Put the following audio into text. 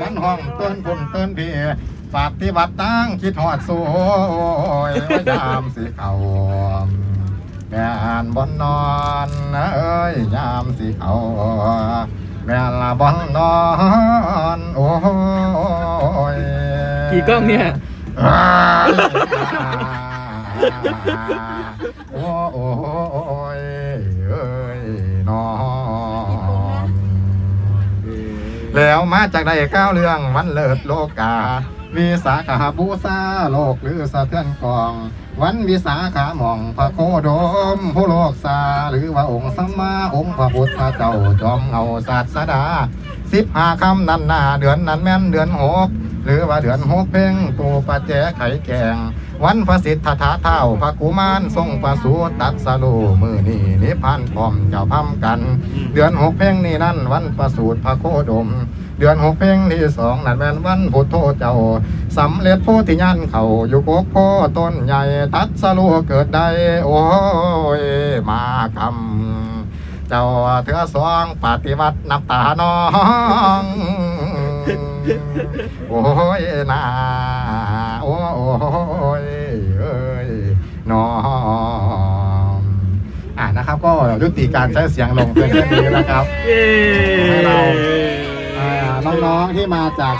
มันห้องเต้นพุ่นเต้นพี่ปฏิบัติตั้งคิดหอดสู้ยยามสิเขาแม่อ่านบนนอนเอ้ยยามสิเขาแม่ละบนนอนโอ้ยกี่กล้องเนี่ยอ้ายโอ้โอ้ยเอ้ย แล้วมาจากใดก้าวเรื่องวันเลิศโลกา วิสาขาบูซาโลกหรือสะเทือนกอง วันวิสาขาหม่องพระโคดมผู้โลกซาหรือว่าองค์สัมมาองค์พระพุทธเจ้าจอมเงาศาสดาสิบห้าคำนันนาเดือนนั้นแม่นเดือนหกหรือว่าเดือนหกเพ่งตูปัจแจไขแกง วันพระสิทธาเท้าพระกุมารทรงประสูติตัดสโลมือนี่นิพพานพร้อมเจ้าพัมกัน เดือนหกเพ่งนี่นั่นวันประสูติพระโคดมเดือนหกเพ่งที่สองนั่นแม่นวันพุทโธเจ้าสำเร็จโพธิญาณเขาอยู่กกโพต้นใหญ่ตัดสโลเกิดได้โอ้ยมาคำเจ้าเถือสวงปฏิวัตินับตาน้องโอ้ยนาโอ้ยเอ้ยน้องอ่านะครับ ก็ยุติการใช้เสียงลงเพียงแค่นี้นะครับให้เรา ที่มาจาก